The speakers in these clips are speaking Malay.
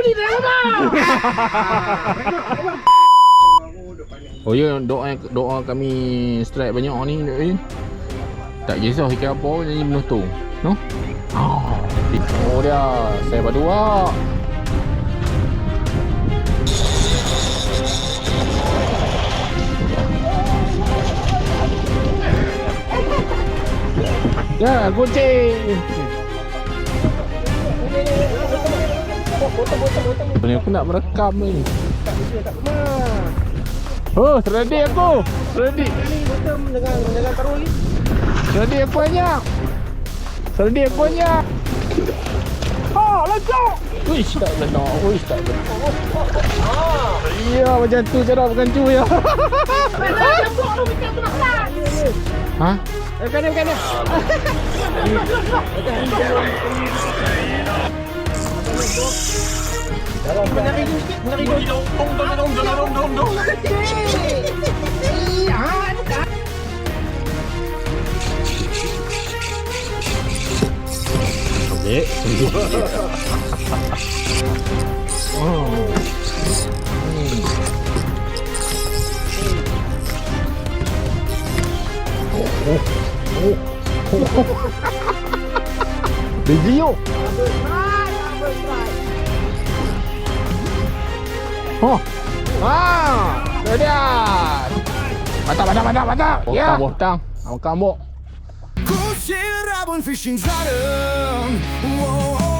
dah. Oh ya doa doa kami strike banyak ni eh. Tak kisah ikan apa pun nyanyi penuh tu. No? Oh, dia. Saya berdua. Ya, kucing. Boleh aku nak merekam ni. Tak boleh tak. Ha. Oh, ready aku. Ready. Ini bottom dengan dengan karung ni. Ready aku banyak. Ready aku banyak. Ha, oh, lejak. Wish tak lena. Wish tak lena. Ya, ha. Macam tu cara bukan tu ya. Ha? Ha? Eh, kena, kena. Attendez, Oh, oh, Oh. Ah, Dorian. Mata, mata, mata, mata. Yeah. Bortam, bortam. Ang kamo. Kushirabon fishing zarum. Whoa.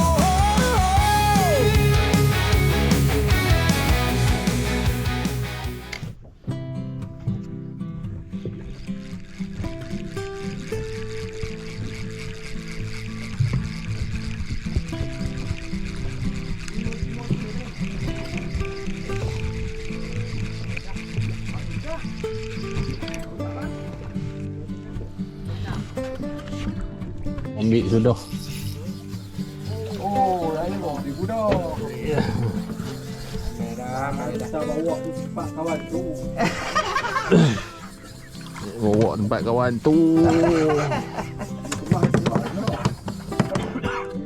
ambil sudah. Oh, lain ayo di gudang. Ya. Merah, kita bawa ke tempat kawan tu. bawa tempat kawan tu.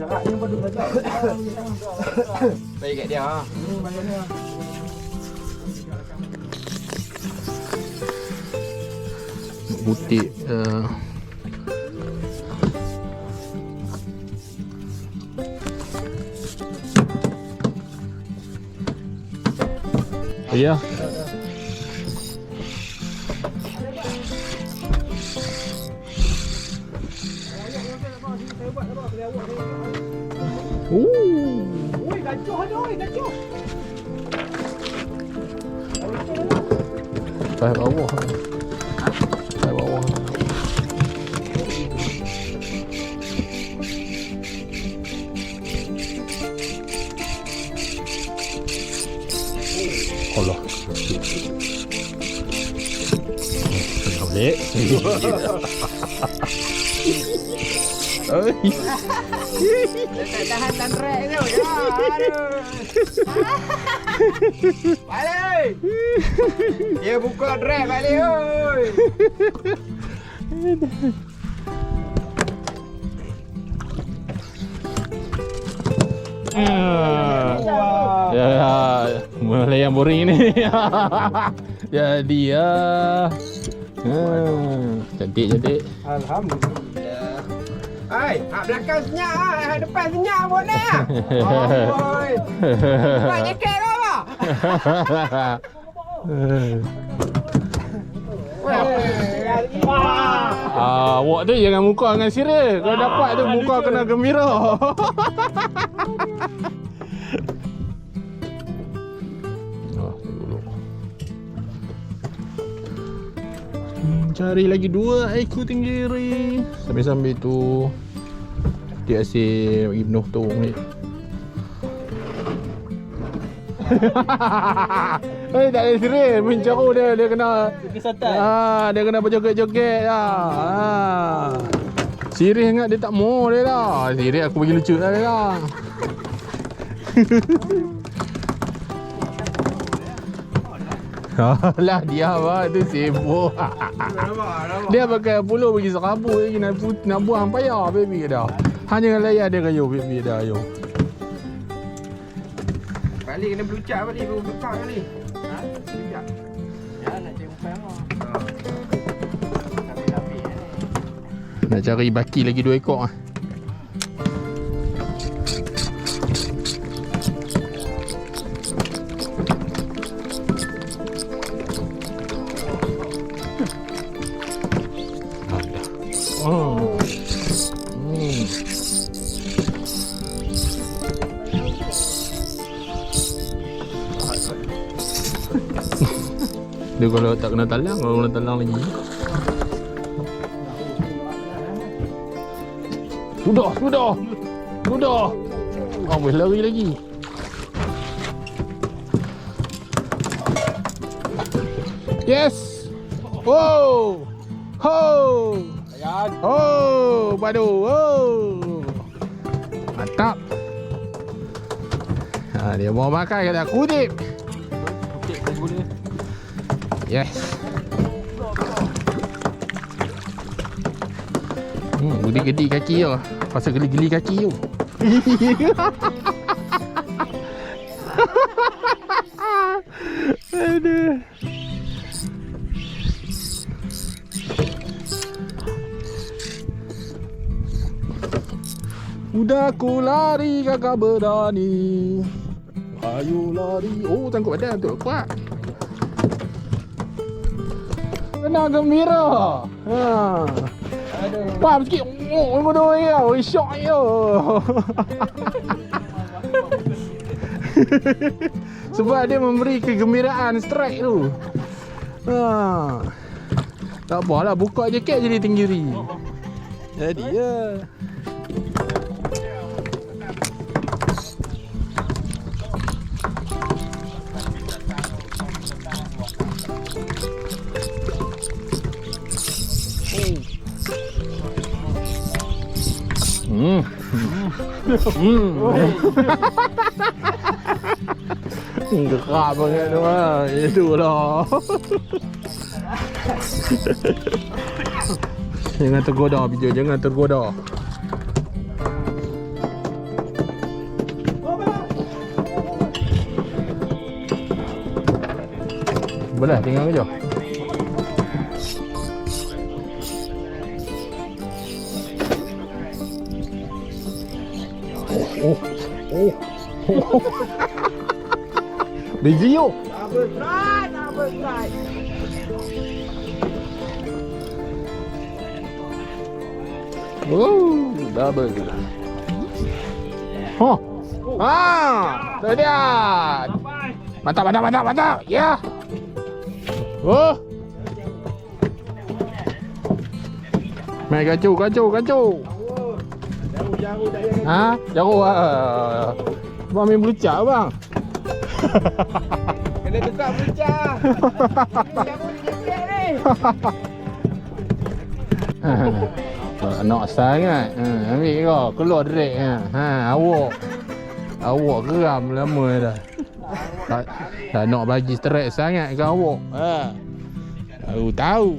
Baik pun dia ha. baca. Baik dia. Butik uh, Yeah. Ooh. Ui, đánh cho hết rồi, đánh cho. Phải ấu rồi. Tak. Oi. Tak tahan dan rek tu. Ya, aduh. Balik. Dia buka drag balik oi. Ah. Ya, mulai yang boring ni. Jadi ya. Hmm, cantik cantik. Alhamdulillah. Hai, hak belakang senyap ah, hak depan senyap pun dah. Oi. Buat jaket kau apa? Ah, awak tu jangan muka dengan serius. Kalau dapat tu muka kena gembira. Cari lagi dua ekor tenggiri. Sambil-sambil tu dia asyik bagi penuh tu ni. Eh tak ada serius Mencaru dia Dia kena Ah, Dia kena berjoget-joget lah ah. Sirih ingat dia tak mau dia lah Sirih aku bagi lucu lah dia lah Alah dia apa tu sibuk Dia pakai puluh bagi serabu lagi nak, put- nak buang payah baby dah Hanya dengan layar dia kayu baby dah ayo Balik kena belucak balik baru bekal kali. Ha? Belucak. Ya nak cek umpan. Tapi-tapi ni. Nak cari baki lagi dua ekor ah. Kalau tak kena talang, kalau kena talang lagi. Sudah, sudah. Sudah. Oh, boleh lari lagi. Yes. Wow. Ho. Oh, padu. Oh. Mantap. Ha, dia mau makan kata kutip. Yes. Hmm, gedi-gedi kaki tu. Pasal geli-geli kaki tu. Aduh. Udah ku lari kakak berani Ayo lari Oh tangkap badan tu kuat Kena gembira ha. Aduh. Sikit Oh bodoh ya Oh syok ya Sebab dia memberi kegembiraan strike tu ha. Tak apalah buka jaket jadi tinggiri Jadi ya Hmm. Jangan tergoda video, jangan tergoda. Boleh tinggal je. Busy yo. Double strike, double strike. Oh, double. Oh. Ah, tu dia. Mantap, mantap, mantap, mantap. Ya. Oh. Mai kacau, kacau, kacau. Payah. Ha? Jauh ah. Bang main belucak bang. Kena tukar ni jaket ni. Nak sangat. Ha, ambil kau. Keluar direct ha. Ha, awak. Awak geram lama dah. Tak, tak nak bagi stress sangat ke awak. Ha. Aku tahu.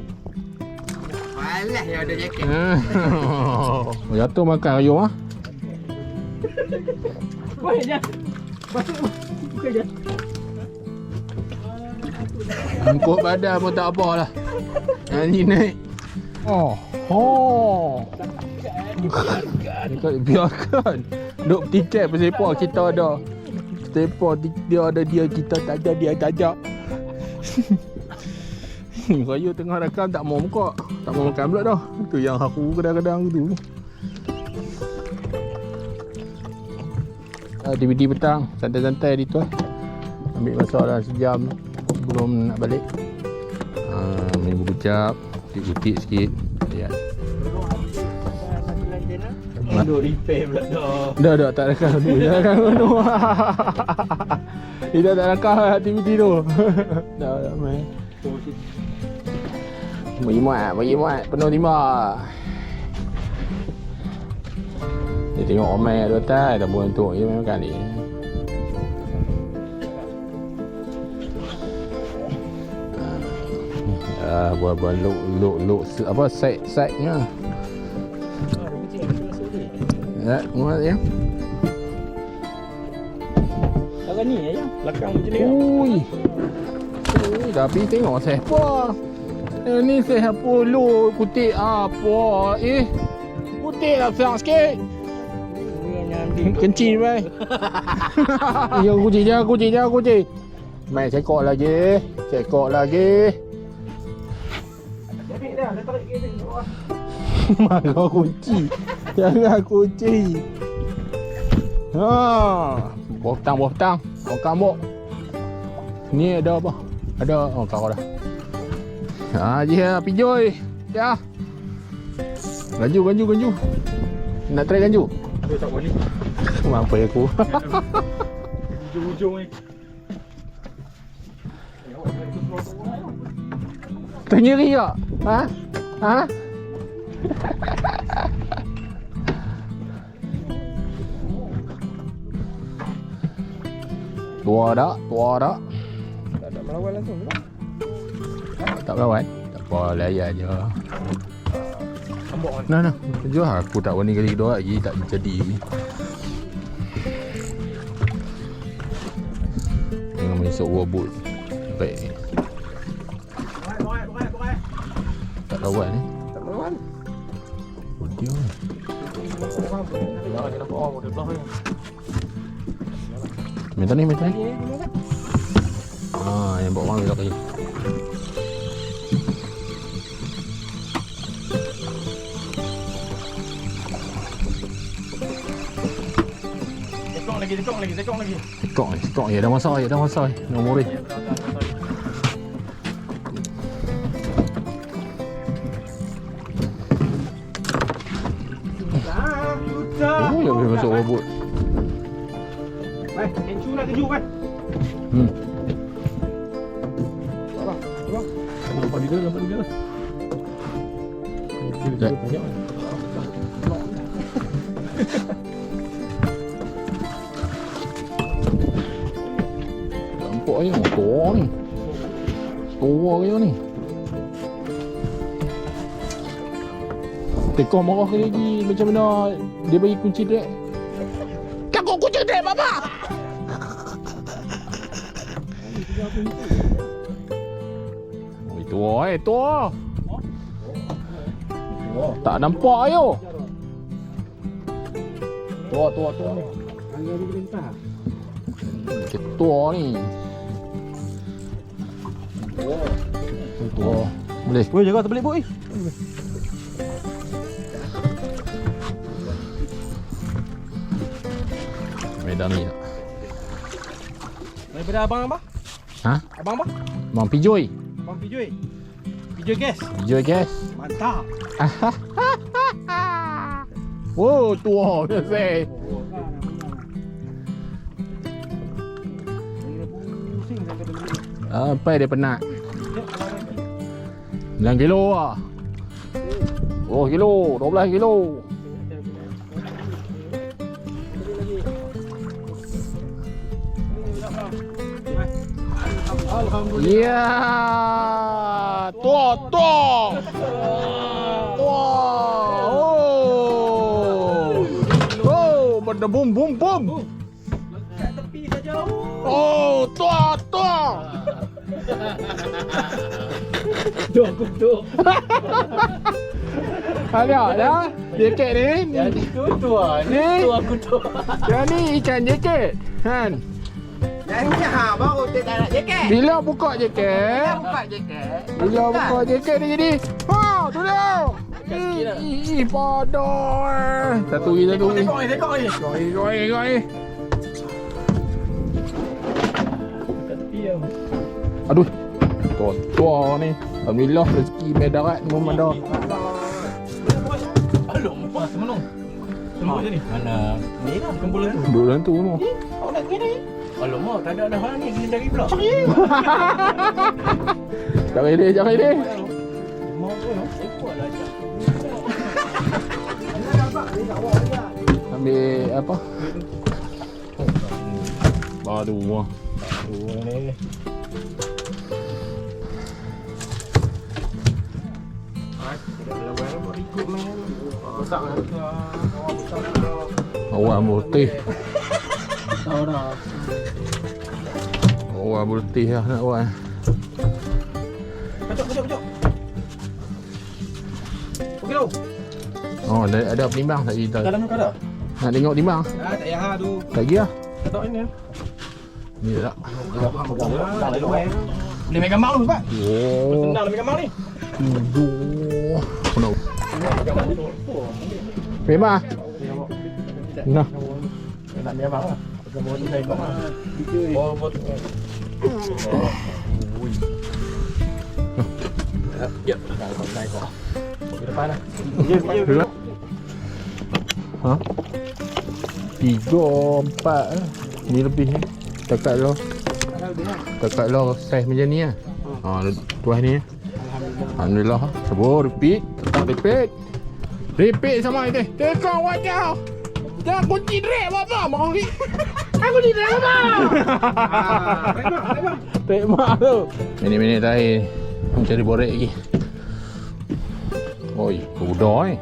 Malas yang ada jaket. Ha. Jatuh makan ayam ah. Woi, jangan. Masuk. Buka je. Angkut badan pun tak apa lah. Yang ni naik. Oh. Oh. Biarkan. Biarkan. Duk tiket bersepak kita ada. Sepak dia ada dia kita tak ada dia tak ada. Raya tengah rakam tak mau muka. Tak mau makan pula dah. Itu yang aku kadang-kadang tu. Uh, DVD petang santai-santai di tu eh. Ambil masa dalam sejam sebelum nak balik. Uh, main buku cap, kutip sikit. Ya. Duk repair pula dah. Dah dah tak rakam tu. Jangan rakam tu. Kita tak rakam aktiviti tu. dah dah main. Bagi muat, bagi muat. Penuh timah. Dia tengok tu atas. Tak boleh untuk je main makan ni. Ah, buat-buat look, look, look, apa, side, side-nya. Ya, muat ya. Orang ni ya. Belakang macam ni. Ui. Ui, tapi tengok siapa. Eh, ni siapa lu kutip apa? Eh. Kutip lah siang sikit. Kencing bai. Ya kucing jangan kucing jangan kucing. Mai cekok lagi. Cekok lagi. Jadi dah, dah tarik ke ni. Marah kunci. Jangan kunci. Ha. Buah petang, buah petang. Kau kambuk. Ni ada apa? Ada oh kau dah. Ha je lah pijoy. Ya. Ganju, ganju, ganju. Nak try ganju? Dia tak boleh. Mampu aku. Ujung-ujung ni. Ternyeri tak? Ha? Ha? Tua tak? Tua tak? Tak ada melawan langsung ke? Tak melawan? Tak apa, layan je. Nah, nah. Jom aku tak warni kali kedua lagi. Tak jadi. Baik. Borai, borai. Tak lawan ni. Tak melawan. Dia. Dah dia nampak orang dia belah ni. Minta ni, minta ni. Ni ni kan. Ah, yang bawa orang lagi. Lagi, tekong lagi, tekong lagi. Tekok ni, tekok ni. Dah masak ni, dah masak ni. Nombor Tekor marah ke lagi macam mana dia bagi kunci direct. Takut kunci direct bapa. Oi tua eh tua. Tak nampak ayo. Tua tua tua ni. Lintah. Ketua ni. Tua. Boleh. Boy, jaga terbalik boy. Medan ni. Daripada abang apa? Ha? Abang apa? Bang Pijoy. Abang Pijoy. Pijoy gas. Pijoy guys. Mantap. Wow, tua biasa. Sampai terbalik. Apa dia penat? 9 kilo lah. Oh kilo, 12 kilo. Alhamdulillah. Ya, tua, tua. Tua. Oh. Oh, pada bum bum bum. Kat tepi saja. Oh, tua, tua. Duk kutuk. Ada dah. Jaket ni. Jadi kutuk ah. Ni. Tu aku tu. Yang ni ikan jaket. Kan? Ni ha baru tak nak jaket. Bila buka jaket, Buka jaket. bila buka jaket dia jadi. Ha, dia. Ih, padah. Satu lagi, satu lagi. Ni, ni. Koi, koi, koi. Ah. Aduh. Tua, tua ni. Alhamdulillah rezeki medarat ni memang ada. Alamak, semenung. Semua je ni. Mana? Ni lah kumpulan tu. Dalam tu semua. Kau nak pergi ni? Alamak, tak ada ada hal ni. Kena cari pula. Jangan ini, jangan ini. Mau tu ya. Ekor lah ajak. Ambil apa? Baru wah. Tu ni. Awak putih. Tahu dah. Wah, bertih lah nak buat. Kacok, kacok, kacok. Okey. Oh, ada, ada penimbang tak cerita. Dalam tu ada? Nak tengok timbang? Ah, tak payah tu. Tak pergi lah. Kacok ini. Ni tak. Tak ada luar. Boleh main gambar lu, Pak. Oh, Senang nak main gambar ni. tuduh. Aku nak. Memang. Nah. Nak main gambar lah. Gambar ni saya gambar. Oh, Ya, dah lah. Ya, ya. Dulu. Ha? Tiga, empat lah. Ni lebih ni. Takat lo. Takat lo saiz macam ni lah. Ha, tuas ni. Alhamdulillah. Sabar, repeat. Tetap repeat. Repeat sama itu. Tekong wajah. Jangan kunci drek apa Mau ni. Aku di drek apa? Tema tu. Minit-minit terakhir. Mencari borek lagi. Oi, udah eh.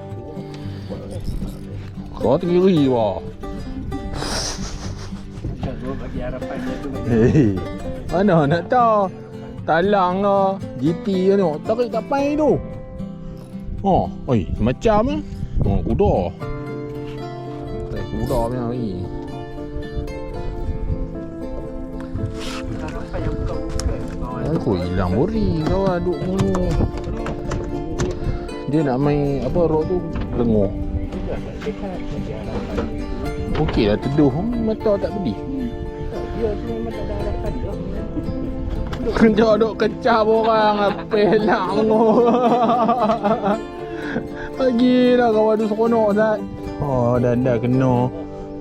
Kau tinggi wah. Dia tu. Hei. Mana nak tahu? Talang lah. GT kan tengok. Tarik tak pain tu. Oh, oi, macam eh. Oh, kuda. Tarik kuda punya ni. Aku hilang bori kau lah duk mulu. Dia nak main apa rock tu lengur. Okey lah teduh mata tak pedih. Kerja duk kecap orang apa nak mengur. Lagi dah kawan tu seronok Zat. Oh dah dah kena.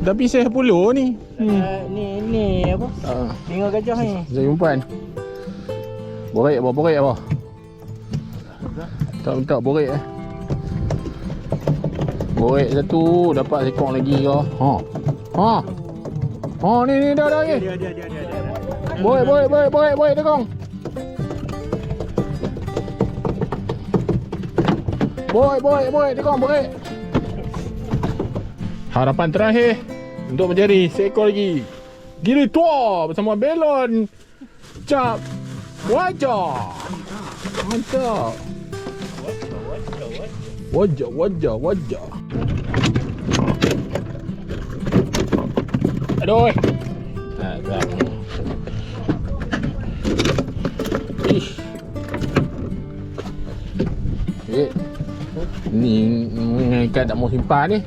Dah pisah puluh ni. Hmm. Ni ni apa? Ah, Tengok gajah ni. saya umpan. Borek apa? Borek apa? Tak minta borek eh. Borek satu dapat sekong lagi ke? Ha. Ha. Ha ni ni dah dah ni. Borek borek borek borek borek tekong. Borek borek borek tekong borek. Harapan terakhir untuk mencari seekor lagi. Gili tua bersama belon cap wajah. Mantap. Wajah, wajah, wajah. Aduh. Ah, tak. Ish. Eh. Ni ni kan tak mau simpan ni.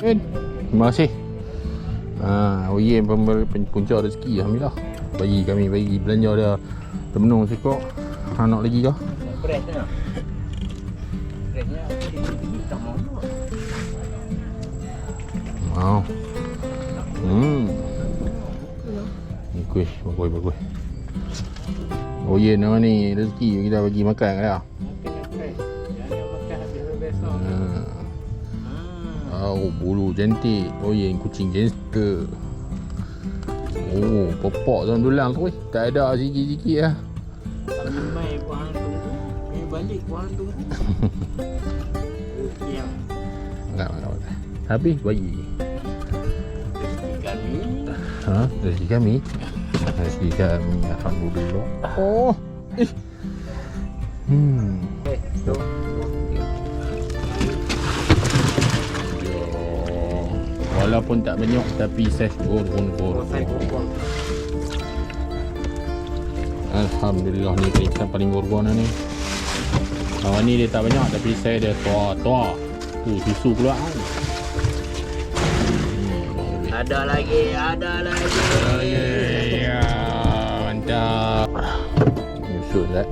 Terima kasih. Ha, Oyen pembel- pen- punca rezeki Alhamdulillah Bagi kami bagi belanja dia Termenung sekok Anak lagi kah? Fresh tengah. Freshnya tak mau. Wow Hmm Bagus, bagus, bagus Oyen nama ni rezeki kita bagi makan dah Kena bulu cantik. Oh, yang kucing gangster. Oh, popok dalam dulang tu. eh. Tak ada sikit-sikit lah. Mai buang tunggu. Mai balik buang tunggu. Yang Enggak, enggak, enggak. Habis bagi. kami Ha? Rezeki kami. Rezeki kami. Alhamdulillah. Oh. Eh. Hmm. Eh, tu. Walaupun tak banyak tapi saiz. Saya kumpul. Alhamdulillah ni periksaan paling gorgon ni. Kawan ni dia tak banyak tapi saya dia tua-tua. Tu susu keluar. Hmm, Ada lagi, ada lagi. Ya, mantap. Nyusut lah.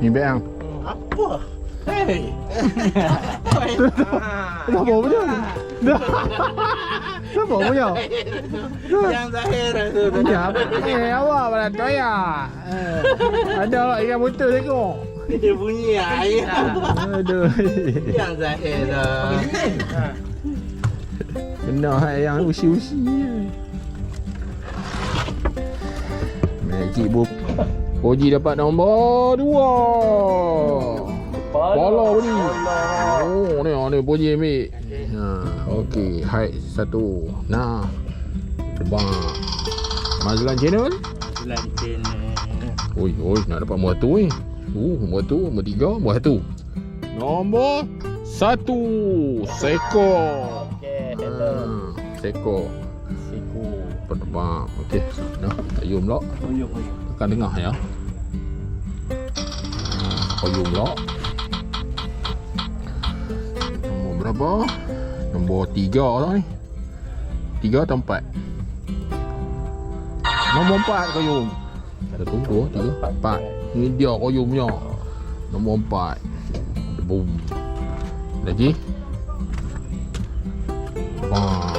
Ni bang. Apa? Hei. 那我不就，那我不就，ยังจะเฮเลยคือ你呀，哎呀，我不能这样，俺家老爷不对这个。คือผู้ใหญ่เด้อยังจะเฮเลยเป็นหน่อยยังอุชิวชิแม่จีบุกโอจีดับปะน้องบอด้วย Pala pun ni. Oh ni ni Poji ambil. Ha, Okey Height satu. Nah Terbang Mazlan channel Lantin. Oi oi nak dapat muat tu ni Uh muat tu Nombor tiga Muat satu Nombor Satu Seko. Okey, ha, Seko. Siku. Terbang Okey Dah Ayum pula Uyuk, uyuk. Tekan tengah ya. Ayum pula berapa Nombor tiga lah ni. Tiga atau empat? Nombor empat kayum Satu, dua, tiga, empat. Ni dia kayum punya. Nombor empat. Boom. Lagi. Wah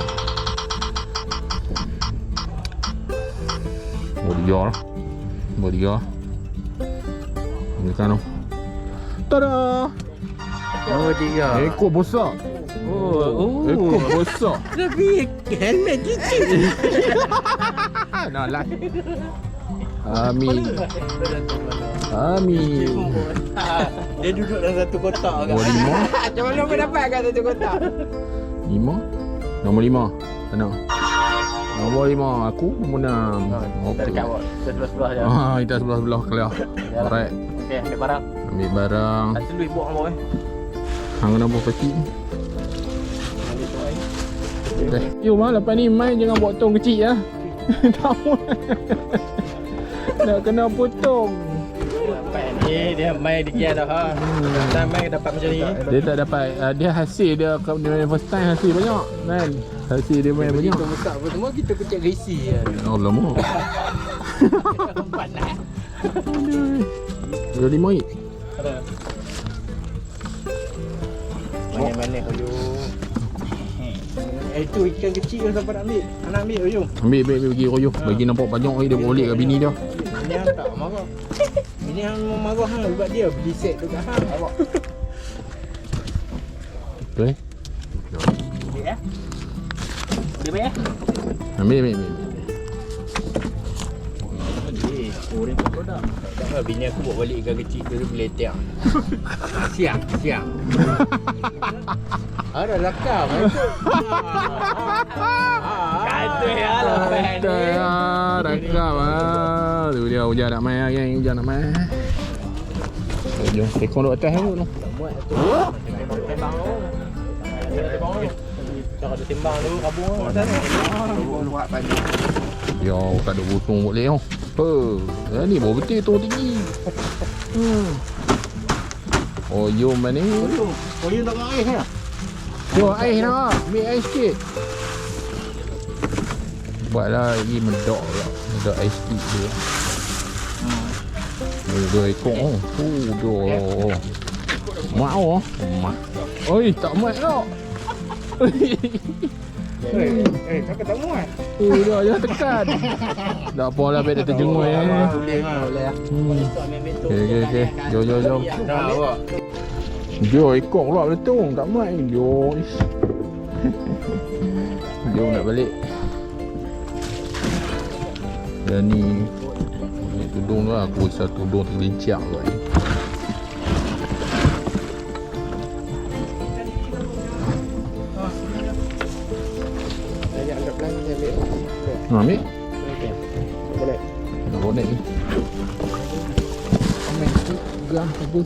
Nombor tiga lah. Nombor tiga. Ambilkan tu Tada Nombor tiga. Ekor besar Oh, oh. Ekor besar Tapi helmet kecil. Nak lah Amin Amin Dia duduk dalam satu kotak kan. Nombor lima Macam mana kau dapat kat satu kotak? Lima Nombor lima Mana Nombor lima Aku nombor enam Kita dekat awak. Sebelah-sebelah je. Ah, kita sebelah-sebelah kelah Alright Okey, ambil barang. Ambil barang Tak seluih buang bawah eh. Hang nombor kecil Ambil tu eh. Eh, Yo mah lepas ni main jangan buat tong kecil ya. Tahu. Nak kena potong. Ni dia main dikit dah ha. Dah main dapat macam ni. Dia tak dapat uh, dia hasil dia dia first time hasil banyak kan. Hasil dia main banyak. Kita besar apa semua kita kecil risi je. Allah mu. Panas. Ada lima ni. Ada. Mana-mana kau Eh tu ikan kecil yang siapa nak ambil? Anak ambil Uyung. Ambil ambil ambil bagi royo. Bagi nampak banyak lagi dia boleh kat bini dia. Ini hang tak marah. Ini hang mau marah hang sebab dia beli set tu kat hang. Awak. Betul eh? Boleh ya? Boleh bayar? Ambil ambil ambil. Dah. Tak bini aku bawa balik ikan kecil tu dia boleh tiang. siang, siang. Ada lakam. Kata ya lah Ada ya, rakam ah. Tu dia hujan nak main lagi, hujan nak main. Jom, tekong duk atas tu. Muat tu. Tembang tu. Tembang tu. Kalau ada timbang tu kabung atas tu. Buat banyak. Ya, tak ada busung boleh oh. Apa? Ya, ni bawa betul tu tinggi. Hmm. Oh, yo mana ni? Oyung, oyung tak air kan? Cuba air nak Ambil air sikit Buatlah lagi medok pula Medok air sikit dia Oh, dua ekor oh. Oh, dua. Mak oh. Mak. Oi, tak mat tak. Eh, eh, kau tak muat. Oh, dah jangan tekan. Tak apa lah, bet dia terjenguk eh. Boleh lah Boleh lah Hmm. Okey, okey, okey. Jom, jom, jom. Dah awak Jo, ekor pula betul. Tak mat ni. Jo. ish. Jom nak balik. Dan ni ni tudung tu lah. Aku risau tudung tergelincang kot ni. Ha, ambil. Boleh. Nak bonek ni. Amin tu pegang apa?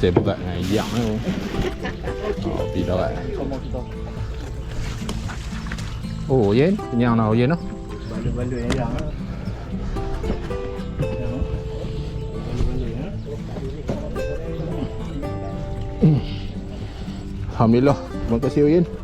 Saya berat dengan yang tu. Oh, pergi darat. Oh, Yen, kenyang lah Yen lah. Balu-balu yang yang Alhamdulillah. Terima kasih Yen.